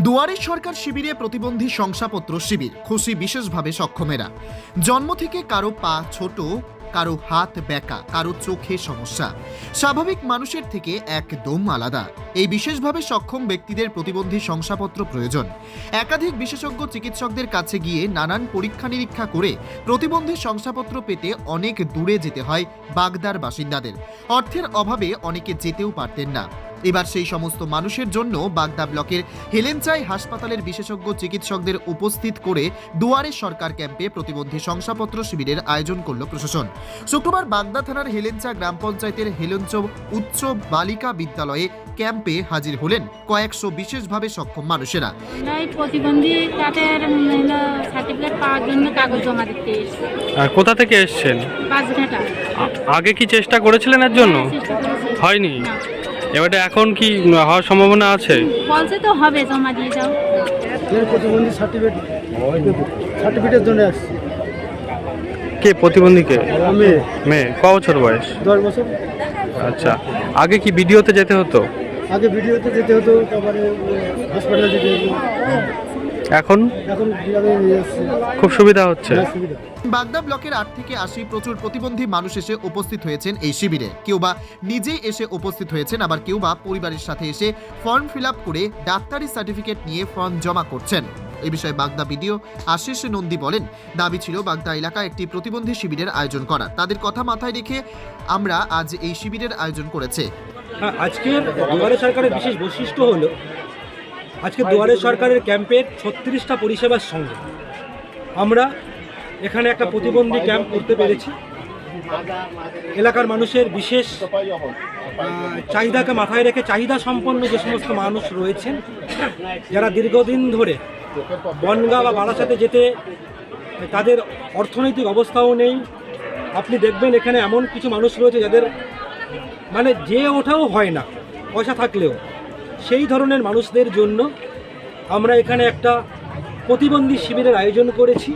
দুয়ারে সরকার শিবিরে প্রতিবন্ধী শংসাপত্র শিবির, খুশি বিশেষভাবে সক্ষমেরা। জন্ম থেকে কারও পা ছোট, কারও হাত বেঁকা, কারও চোখে সমস্যা। স্বাভাবিক মানুষের থেকে একদম আলাদা। এই বিশেষভাবে সক্ষম ব্যক্তিদের প্রতিবন্ধী শংসাপত্র প্রয়োজন। একাধিক বিশেষজ্ঞ চিকিৎসকদের কাছে গিয়ে নানান পরীক্ষা নিরীক্ষা করে প্রতিবন্ধী শংসাপত্র পেতে অনেক দূরে যেতে হয় বাগদার বাসিন্দাদের। অর্থের অভাবে অনেকে যেতেও পারতেন না। এবার সেই সমস্ত মানুষের জন্য বাগদা ব্লকের হেলেনচাই হাসপাতালের বিশেষজ্ঞ চিকিৎসকদের উপস্থিত করে দুয়ারে সরকার ক্যাম্পে প্রতিবন্ধী শংসাপত্র শিবিরের আয়োজন করল প্রশাসন। শুক্রবার বাগদা থানার হেলেঞ্চা গ্রাম পঞ্চায়েতের হেলেঞ্চ উচ্চ বালিকা বিদ্যালয়ে ক্যাম্পে হাজির হলেন কয়েকশো বিশেষভাবে সক্ষম মানুষেরা। প্রতিবন্ধী তাদের সার্টিফিকেট পাওয়ার জন্য কাগজ জমা দিতে কোথা থেকে এসছেন? আগে কি চেষ্টা করেছিলেন এর জন্য? হ্যাঁ। হয়নি। এবারে এখন কি হওয়ার সম্ভাবনা আছে? বলছে তো হবে জমা দিয়ে যাও। প্রতিবন্ধী সার্টিফিকেট সার্টিফিকেটের জন্য আসছি। কে প্রতিবন্ধীকে আমি। মেয়ে ক বছর বয়স? দশ বছর। আচ্ছা আগে কি ভিডিওতে যেতে হতো? আগে ভিডিওতে যেতে হতো তারপরে হসপিটালে যেতে হতো। এখন খুব সুবিধা হচ্ছে। বাগদা ব্লকের আট থেকে আশি প্রচুর প্রতিবন্ধী মানুষ এসে উপস্থিত হয়েছেন এই শিবিরে। কেউ বা নিজেই এসে উপস্থিত হয়েছেন আবার কেউ বা পরিবারের সাথে এসে ফর্ম ফিল আপ করে ডাক্তারি সার্টিফিকেট নিয়ে ফর্ম জমা করছেন। এ বিষয়ে বাগদা বিডিও আশিস নন্দী বলেন দাবি ছিল বাগদা এলাকায় একটি প্রতিবন্ধী শিবিরের আয়োজন করা। তাদের কথা মাথায় রেখে আমরা আজ এই শিবিরের আয়োজন করেছে। হ্যাঁ আজকের দুয়ারে সরকারের বিশেষ বৈশিষ্ট্য হলো আজকে দুয়ারে সরকারের ক্যাম্পের ছত্রিশটা পরিষেবার সঙ্গে। আমরা এখানে একটা প্রতিবন্ধী ক্যাম্প করতে পেরেছি। এলাকার মানুষের বিশেষ চাহিদাকে মাথায় রেখে চাহিদা সম্পন্ন যে সমস্ত মানুষ রয়েছেন, যারা দীর্ঘদিন ধরে বনগা বা বারাসাতে যেতে তাদের অর্থনৈতিক অবস্থাও নেই। আপনি দেখবেন এখানে এমন কিছু মানুষ রয়েছে যাদের মানে যে ওঠাও হয় না, পয়সা থাকলেও। সেই ধরনের মানুষদের জন্য আমরা এখানে একটা প্রতিবন্ধী শিবিরের আয়োজন করেছি।